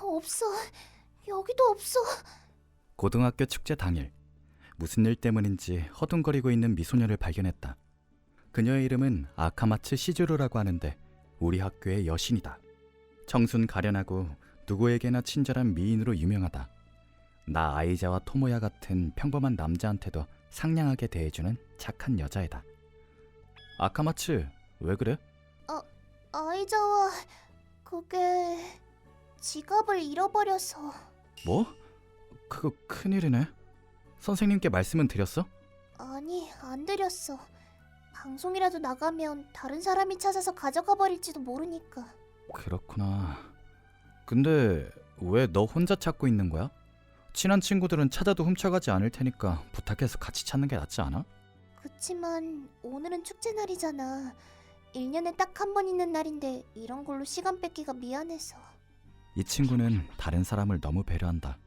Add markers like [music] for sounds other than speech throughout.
없어. 여기도 없어. 고등학교 축제 당일 무슨 일 때문인지 허둥거리고 있는 미소녀를 발견했다. 그녀의 이름은 아카마츠 시즈루라고 하는데 우리 학교의 여신이다. 청순 가련하고 누구에게나 친절한 미인으로 유명하다. 나 아이자와 토모야 같은 평범한 남자한테도 상냥하게 대해주는 착한 여자애다. 아카마츠 왜 그래? 아이자와 그게 지갑을 잃어버려서 뭐? 그거 큰일이네. 선생님께 말씀은 드렸어? 아니 안 드렸어. 방송이라도 나가면 다른 사람이 찾아서 가져가 버릴지도 모르니까. 그렇구나. 근데 왜 너 혼자 찾고 있는 거야? 친한 친구들은 찾아도 훔쳐가지 않을 테니까 부탁해서 같이 찾는 게 낫지 않아? 그치만 오늘은 축제 날이잖아. 1년에 딱 한 번 있는 날인데 이런 걸로 시간 뺏기가 미안해서. 이 친구는 다른 사람을 너무 배려한다.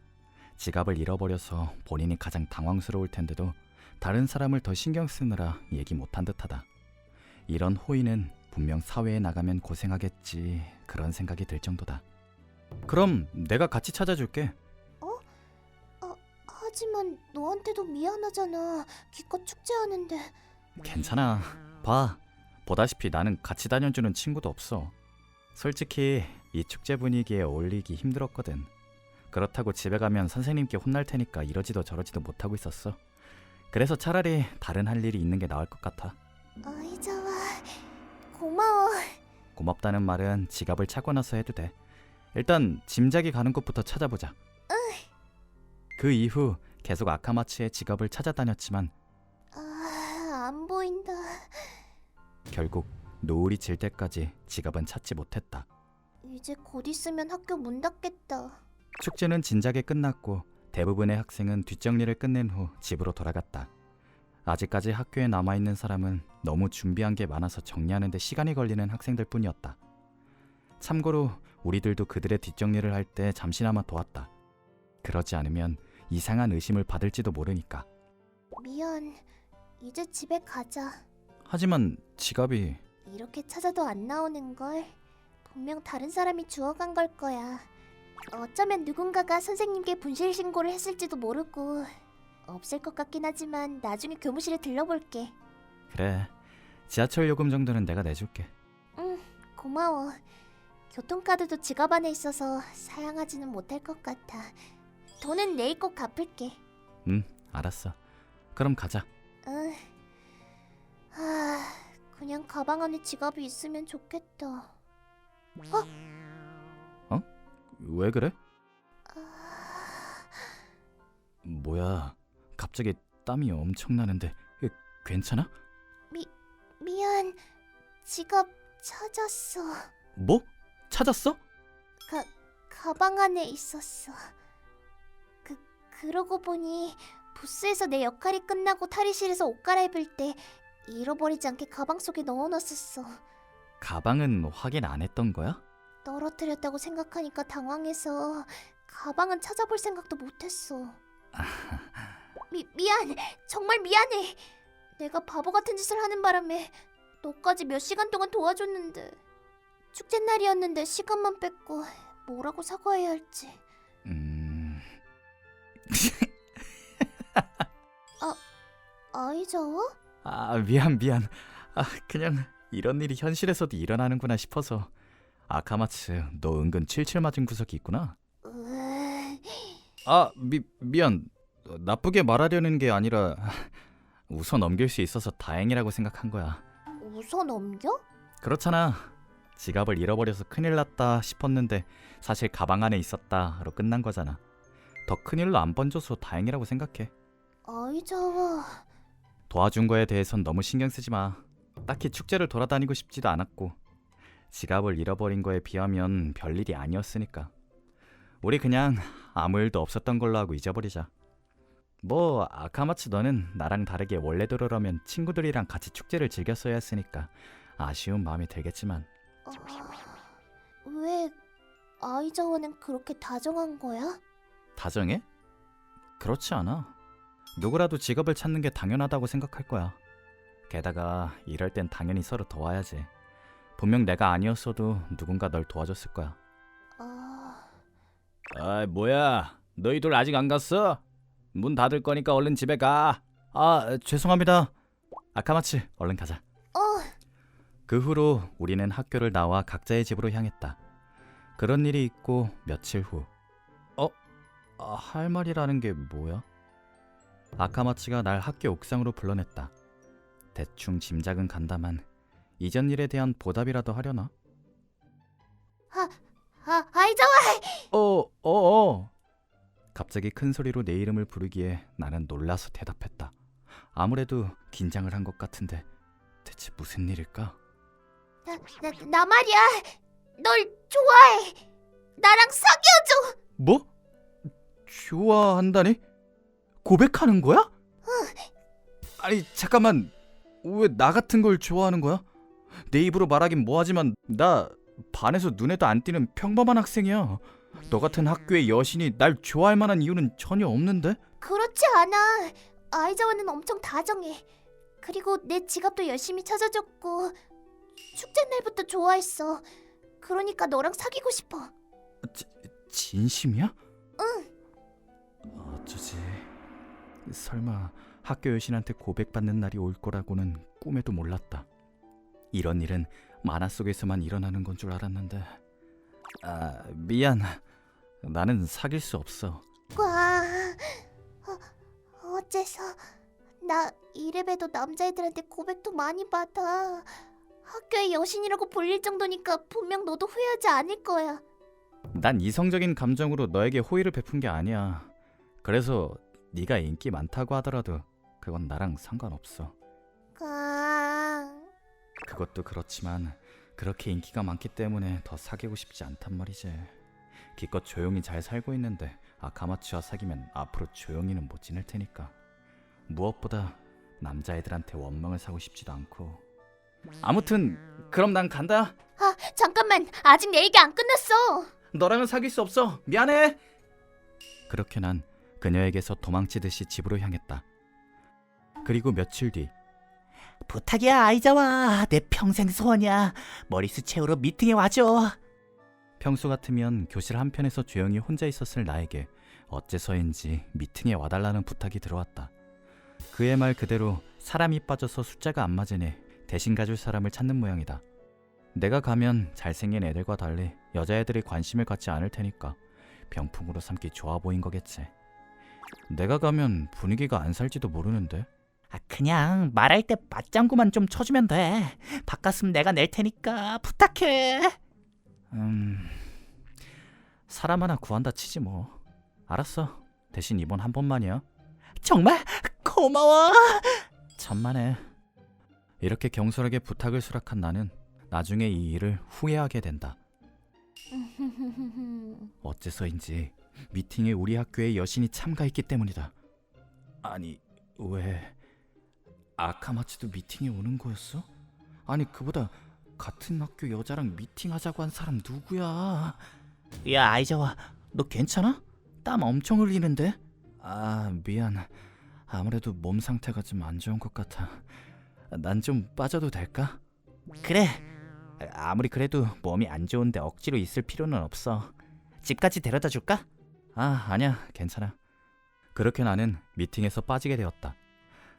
지갑을 잃어버려서 본인이 가장 당황스러울 텐데도 다른 사람을 더 신경 쓰느라 얘기 못한 듯하다. 이런 호의는 분명 사회에 나가면 고생하겠지 그런 생각이 들 정도다. 그럼 내가 같이 찾아줄게. 하지만 너한테도 미안하잖아. 기껏 축제하는데. 괜찮아. 봐. 보다시피 나는 같이 다녀주는 친구도 없어. 솔직히 이 축제 분위기에 어울리기 힘들었거든. 그렇다고 집에 가면 선생님께 혼날 테니까 이러지도 저러지도 못하고 있었어. 그래서 차라리 다른 할 일이 있는 게 나을 것 같아. 아이자와 고마워. 고맙다는 말은 지갑을 차고 나서 해도 돼. 일단 짐작이 가는 곳부터 찾아보자. 그 이후 계속 아카마츠의 지갑을 찾아다녔지만 아, 안 보인다. 결국 노을이 질 때까지 지갑은 찾지 못했다. 이제 곧 있으면 학교 문 닫겠다. 축제는 진작에 끝났고 대부분의 학생은 뒷정리를 끝낸 후 집으로 돌아갔다. 아직까지 학교에 남아 있는 사람은 너무 준비한 게 많아서 정리하는 데 시간이 걸리는 학생들 뿐이었다. 참고로 우리들도 그들의 뒷정리를 할 때 잠시나마 도왔다. 그러지 않으면 이상한 의심을 받을지도 모르니까. 미안. 이제 집에 가자. 하지만 지갑이 이렇게 찾아도 안 나오는 걸 분명 다른 사람이 주워간 걸 거야. 어쩌면 누군가가 선생님께 분실 신고를 했을지도 모르고 없을 것 같긴 하지만 나중에 교무실에 들러볼게. 그래. 지하철 요금 정도는 내가 내줄게. 응, 고마워. 교통카드도 지갑 안에 있어서 사용하지는 못할 것 같아. 돈은 내일 꼭 갚을게. 응, 알았어. 그럼 가자. 응. 아, 그냥 가방 안에 지갑이 있으면 좋겠다. 왜 그래? 아, 뭐야? 갑자기 땀이 엄청 나는데 에, 괜찮아? 미안. 지갑 찾았어. 뭐? 찾았어? 가 가방 안에 있었어. 그 그러고 보니 부스에서 내 역할이 끝나고 탈의실에서 옷 갈아입을 때 잃어버리지 않게 가방 속에 넣어놨었어. 가방은 확인 안 했던 거야? 떨어뜨렸다고 생각하니까 당황해서 가방은 찾아볼 생각도 못했어. [laughs] 미 미안, 정말 미안해. 내가 바보 같은 짓을 하는 바람에 너까지 몇 시간 동안 도와줬는데 축제 날이었는데 시간만 뺏고 뭐라고 사과해야 할지. 음... 아이자와? 아 미안 미안. 아 그냥 이런 일이 현실에서도 일어나는구나 싶어서. 아카마츠 너 은근 칠칠 맞은 구석이 있구나. 으... 아 미, 미안. 나쁘게 말하려는 게 아니라 웃어 넘길 수 있어서 다행이라고 생각한 거야. 웃어 넘겨? 그렇잖아. 지갑을 잃어버려서 큰일 났다 싶었는데 사실 가방 안에 있었다로 끝난 거잖아. 더 큰일로 안 번져서 다행이라고 생각해. 아이자와 도와준 거에 대해선 너무 신경 쓰지 마. 딱히 축제를 돌아다니고 싶지도 않았고 지갑을 잃어버린 거에 비하면 별일이 아니었으니까. 우리 그냥 아무 일도 없었던 걸로 하고 잊어버리자. 뭐 아카마츠 너는 나랑 다르게 원래대로라면 친구들이랑 같이 축제를 즐겼어야 했으니까 아쉬운 마음이 들겠지만 어... 왜 아이자와는 그렇게 다정한 거야? 다정해? 그렇지 않아. 누구라도 직업을 찾는 게 당연하다고 생각할 거야. 게다가 이럴 땐 당연히 서로 도와야지. 분명 내가 아니었어도 누군가 널 도와줬을 거야. 아 아, 뭐야? 너희들 아직 안 갔어? 문 닫을 거니까 얼른 집에 가. 아, 죄송합니다. 아카마치, 얼른 가자. 어, 그 후로 우리는 학교를 나와 각자의 집으로 향했다. 그런 일이 있고 며칠 후. 어? 아, 할 말이라는 게 뭐야? 아카마치가 날 학교 옥상으로 불러냈다. 대충 짐작은 간다만 이전 일에 대한 보답이라도 하려나? 아, 아이자와. 어, 어, 어. 갑자기 큰 소리로 내 이름을 부르기에 나는 놀라서 대답했다. 아무래도 긴장을 한 것 같은데 대체 무슨 일일까? 나, 나, 나 말이야. 널 좋아해. 나랑 사귀어줘. 뭐? 좋아한다니? 고백하는 거야? 아니 잠깐만 왜 나 같은 걸 좋아하는 거야? 내 입으로 말하긴 뭐하지만 나 반에서 눈에도 안 띄는 평범한 학생이야. 너 같은 학교의 여신이 날 좋아할 만한 이유는 전혀 없는데? 그렇지 않아. 아이자와는 엄청 다정해. 그리고 내 지갑도 열심히 찾아줬고 축제 날부터 좋아했어. 그러니까 너랑 사귀고 싶어. 진심이야? 응. 어쩌지? 설마 학교 여신한테 고백받는 날이 올 거라고는 꿈에도 몰랐다. 이런 일은 만화 속에서만 일어나는 건 줄 알았는데. 아, 미안. 나는 사귈 수 없어. 와, 어, 어째서 나 이래봬도 남자애들한테 고백도 많이 받아. 학교의 여신이라고 불릴 정도니까 분명 너도 후회하지 않을 거야. 난 이성적인 감정으로 너에게 호의를 베푼 게 아니야. 그래서 네가 인기 많다고 하더라도 그건 나랑 상관없어. 아, 그것도 그렇지만 그렇게 인기가 많기 때문에 더 사귀고 싶지 않단 말이지. 기껏 조용히 잘 살고 있는데 아카마츠와 사귀면 앞으로 조용히는 못 지낼 테니까. 무엇보다 남자애들한테 원망을 사고 싶지도 않고. 아무튼 그럼 난 간다. 아 잠깐만 아직 내 얘기 안 끝났어. 너랑은 사귈 수 없어. 미안해. 그렇게 난 그녀에게서 도망치듯이 집으로 향했다. 그리고 며칠 뒤 부탁이야 아이자와 내 평생 소원이야 머리숱 채우러 미팅에 와줘 평소 같으면 교실 한편에서 조용히 혼자 있었을 나에게 어째서인지 미팅에 와달라는 부탁이 들어왔다. 그의 말 그대로 사람이 빠져서 숫자가 안 맞으니 대신 가줄 사람을 찾는 모양이다. 내가 가면 잘생긴 애들과 달리 여자애들이 관심을 갖지 않을 테니까 병풍으로 삼기 좋아 보인 거겠지. 내가 가면 분위기가 안 살지도 모르는데. 아 그냥 말할 때 맞장구만 좀 쳐주면 돼 바깥은 내가 낼 테니까 부탁해 음... 사람 하나 구한다 치지 뭐. 알았어. 대신 이번 한 번만이야. 정말 고마워 천만에 이렇게 경솔하게 부탁을 수락한 나는 나중에 이 일을 후회하게 된다. 어째서인지 미팅에 우리 학교의 여신이 참가했기 때문이다. 아니 왜 아카마츠도 미팅에 오는 거였어? 아니 그보다 같은 학교 여자랑 미팅하자고 한 사람 누구야? 야 아이자와 너 괜찮아? 땀 엄청 흘리는데? 아 미안. 아무래도 몸 상태가 좀 안 좋은 것 같아. 난 좀 빠져도 될까? 그래 아무리 그래도 몸이 안 좋은데 억지로 있을 필요는 없어. 집까지 데려다 줄까? 아 아니야 괜찮아. 그렇게 나는 미팅에서 빠지게 되었다.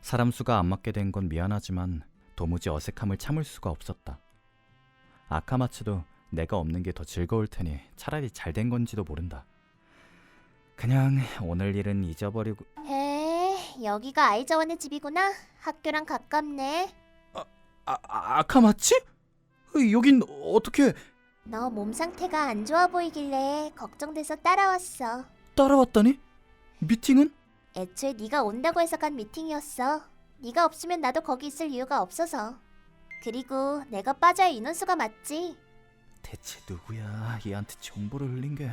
사람 수가 안 맞게 된 건 미안하지만 도무지 어색함을 참을 수가 없었다. 아카마츠도 내가 없는 게 더 즐거울 테니 차라리 잘 된 건지도 모른다. 그냥 오늘 일은 잊어버리고 에 여기가 아이자원의 집이구나. 학교랑 가깝네. 아, 아 아카마치? 여긴 어떻게 너 몸 상태가 안 좋아 보이길래 걱정돼서 따라왔어. 따라왔다니? 미팅은? 애초에 네가 온다고 해서 간 미팅이었어. 네가 없으면 나도 거기 있을 이유가 없어서. 그리고 내가 빠져야 인원수가 맞지. 대체 누구야 얘한테 정보를 흘린 게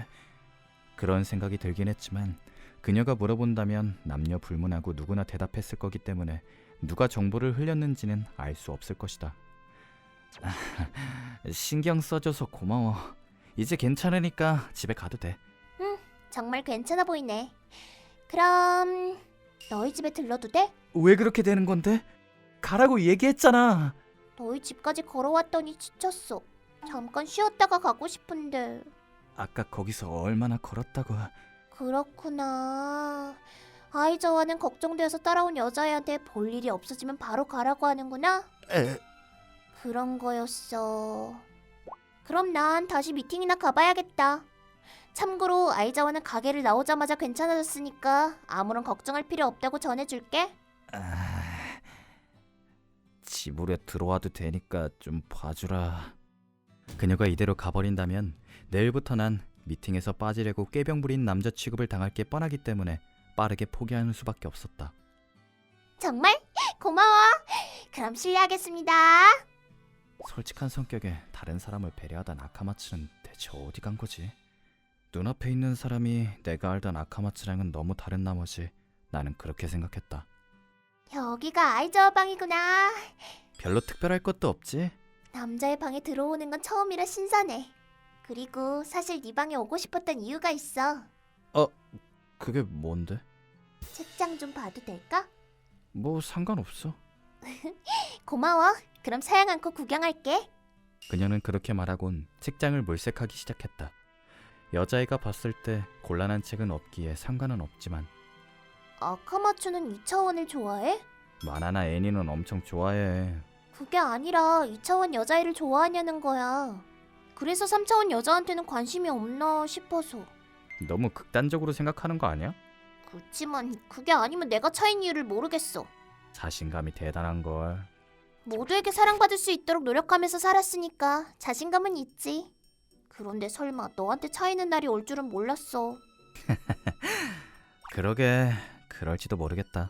그런 생각이 들긴 했지만 그녀가 물어본다면 남녀 불문하고 누구나 대답했을 거기 때문에 누가 정보를 흘렸는지는 알 수 없을 것이다 신경 써줘서 고마워 이제 괜찮으니까 집에 가도 돼 정말 괜찮아 보이네. 그럼 너희 집에 들러도 돼? 왜 그렇게 되는 건데? 가라고 얘기했잖아 너희 집까지 걸어왔더니 지쳤어. 잠깐 쉬었다가 가고 싶은데. 아까 거기서 얼마나 걸었다고. 그렇구나. 아이 저와는 걱정되어서 따라온 여자애한테 볼 일이 없어지면 바로 가라고 하는구나. 에, 그런 거였어. 그럼 난 다시 미팅이나 가봐야겠다. 참고로 아이자와는 가게를 나오자마자 괜찮아졌으니까 아무런 걱정할 필요 없다고 전해줄게. 아, 집으로 들어와도 되니까 좀 봐주라. 그녀가 이대로 가버린다면 내일부터 난 미팅에서 빠지려고 꾀병 부린 남자 취급을 당할 게 뻔하기 때문에 빠르게 포기하는 수밖에 없었다. 정말 고마워. 그럼 실례하겠습니다. 솔직한 성격에 다른 사람을 배려하던 아카마츠는 대체 어디 간 거지? 눈앞에 있는 사람이 내가 알던 아카마츠랑은 너무 다른 나머지 나는 그렇게 생각했다. 여기가 아이자와 방이구나. 별로 특별할 것도 없지? 남자의 방에 들어오는 건 처음이라 신선해. 그리고 사실 네 방에 오고 싶었던 이유가 있어. 그게 뭔데? 책장 좀 봐도 될까? 뭐 상관없어. [laughs] 고마워. 그럼 사양 않고 구경할게. 그녀는 그렇게 말하곤 책장을 물색하기 시작했다. 여자애가 봤을 때 곤란한 책은 없기에 상관은 없지만 아카마츠는 이차원을 좋아해? 마나나 애니는 엄청 좋아해. 그게 아니라 2차원 여자애를 좋아하냐는 거야. 그래서 3차원 여자한테는 관심이 없나 싶어서. 너무 극단적으로 생각하는 거 아니야? 그렇지만 그게 아니면 내가 차인 이유를 모르겠어. 자신감이 대단한 걸. 모두에게 사랑받을 수 있도록 노력하면서 살았으니까 자신감은 있지. 그런데 설마 너한테 차이는 날이 올 줄은 몰랐어. [laughs] 그러게 그럴지도 모르겠다.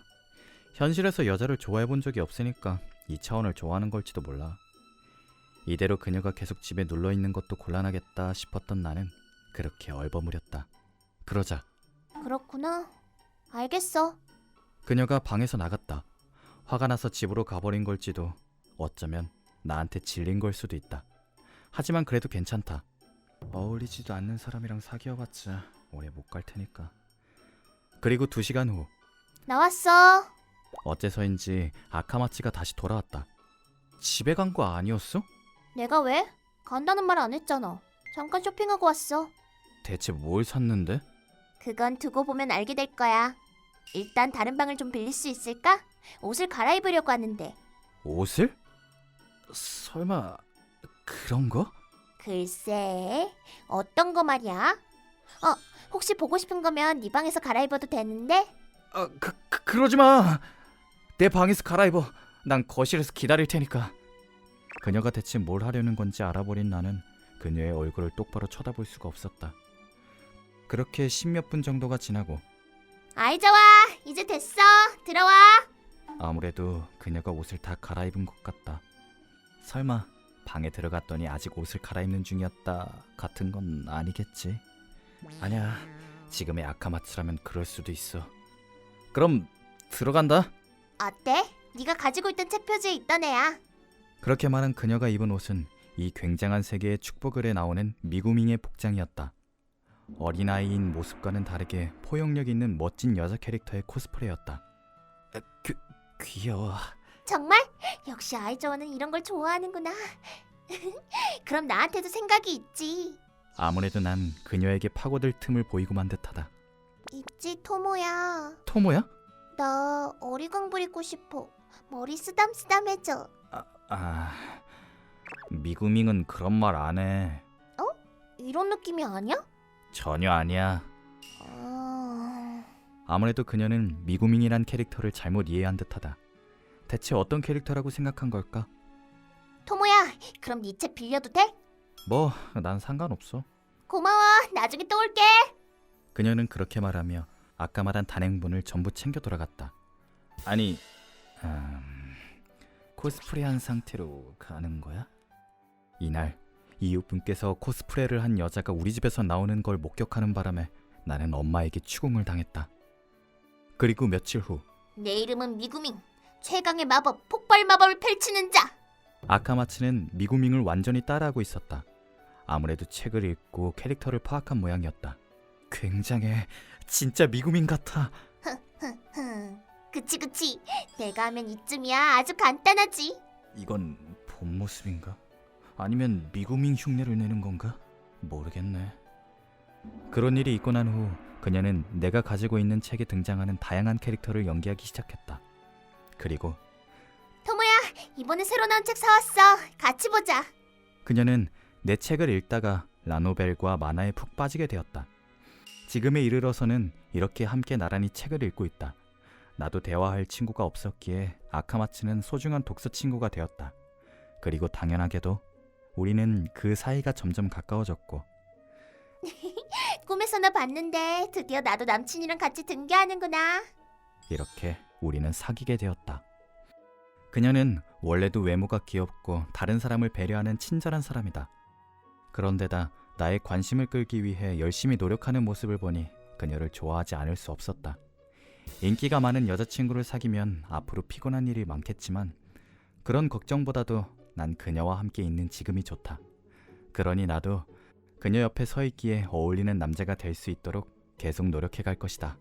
현실에서 여자를 좋아해 본 적이 없으니까 이 차원을 좋아하는 걸지도 몰라. 이대로 그녀가 계속 집에 눌러 있는 것도 곤란하겠다 싶었던 나는 그렇게 얼버무렸다. 그러자 그렇구나. 알겠어. 그녀가 방에서 나갔다. 화가 나서 집으로 가버린 걸지도 어쩌면 나한테 질린 걸 수도 있다. 하지만 그래도 괜찮다. 어울리지도 않는 사람이랑 사귀어봤자 오래 못 갈 테니까. 그리고 두 시간 후 나왔어. 어째서인지 아카마치가 다시 돌아왔다. 집에 간 거 아니었어? 내가 왜? 간다는 말 안 했잖아. 잠깐 쇼핑하고 왔어. 대체 뭘 샀는데? 그건 두고 보면 알게 될 거야. 일단 다른 방을 좀 빌릴 수 있을까? 옷을 갈아입으려고 하는데. 옷을? 설마 그런 거? 글쎄, 어떤 거 말이야? 어, 혹시 보고 싶은 거면 네 방에서 갈아입어도 되는데? 아, 그, 그 그러지 마. 내 방에서 갈아입어. 난 거실에서 기다릴 테니까. 그녀가 대체 뭘 하려는 건지 알아버린 나는 그녀의 얼굴을 똑바로 쳐다볼 수가 없었다. 그렇게 십몇 분 정도가 지나고 아이자와, 이제 됐어. 들어와. 아무래도 그녀가 옷을 다 갈아입은 것 같다. 설마 방에 들어갔더니 아직 옷을 갈아입는 중이었다 같은 건 아니겠지? 아니야. 지금의 아카마츠라면 그럴 수도 있어. 그럼 들어간다. 어때? 네가 가지고 있던 책 표지에 있던 애야. 그렇게 말한 그녀가 입은 옷은 이 굉장한 세계의 축복을 해 나오는 미구밍의 복장이었다. 어린아이인 모습과는 다르게 포용력 있는 멋진 여자 캐릭터의 코스프레였다. 귀, 귀여워. 정말? 역시 아이자와는 이런 걸 좋아하는구나. [laughs] 그럼 나한테도 생각이 있지. 아무래도 난 그녀에게 파고들 틈을 보이고만 듯하다. 있지, 토모야. 토모야? 나 어리광 부리고 싶어. 머리 쓰담쓰담해져. 아, 미구밍은 그런 말 안 해. 이런 느낌이 아니야? 전혀 아니야. 아... 아무래도 그녀는 미구밍이란 캐릭터를 잘못 이해한 듯하다. 대체 어떤 캐릭터라고 생각한 걸까? 토모야, 그럼 네책 빌려도 돼? 뭐, 난 상관없어. 고마워. 나중에 또 올게. 그녀는 그렇게 말하며 아까 말한 단행본을 전부 챙겨 돌아갔다. 아니, 음, 코스프레한 상태로 가는 거야? 이날 이웃분께서 코스프레를 한 여자가 우리 집에서 나오는 걸 목격하는 바람에 나는 엄마에게 추궁을 당했다. 그리고 며칠 후 내 이름은 미구밍. 최강의 마법, 폭발 마법을 펼치는 자. 아카마츠는 미구밍을 완전히 따라하고 있었다. 아무래도 책을 읽고 캐릭터를 파악한 모양이었다. 굉장해. 진짜 미구밍 같아. 흥, [laughs] 그치 그치. 내가 하면 이쯤이야. 아주 간단하지. 이건 본 모습인가? 아니면 미구밍 흉내를 내는 건가? 모르겠네. 그런 일이 있고 난 후 그녀는 내가 가지고 있는 책에 등장하는 다양한 캐릭터를 연기하기 시작했다. 그리고 토모야, 이번에 새로 나온 책 사왔어. 같이 보자. 그녀는 내 책을 읽다가 라노벨과 만화에 푹 빠지게 되었다. 지금에 이르러서는 이렇게 함께 나란히 책을 읽고 있다. 나도 대화할 친구가 없었기에 아카마츠는 소중한 독서 친구가 되었다. 그리고 당연하게도 우리는 그 사이가 점점 가까워졌고 [laughs] 꿈에서나 봤는데 드디어 나도 남친이랑 같이 등교하는구나. 이렇게 우리는 사귀게 되었다. 그녀는 원래도 외모가 귀엽고 다른 사람을 배려하는 친절한 사람이다. 그런데다 나의 관심을 끌기 위해 열심히 노력하는 모습을 보니 그녀를 좋아하지 않을 수 없었다. 인기가 많은 여자친구를 사귀면 앞으로 피곤한 일이 많겠지만 그런 걱정보다도 난 그녀와 함께 있는 지금이 좋다. 그러니 나도 그녀 옆에 서 있기에 어울리는 남자가 될 수 있도록 계속 노력해 갈 것이다.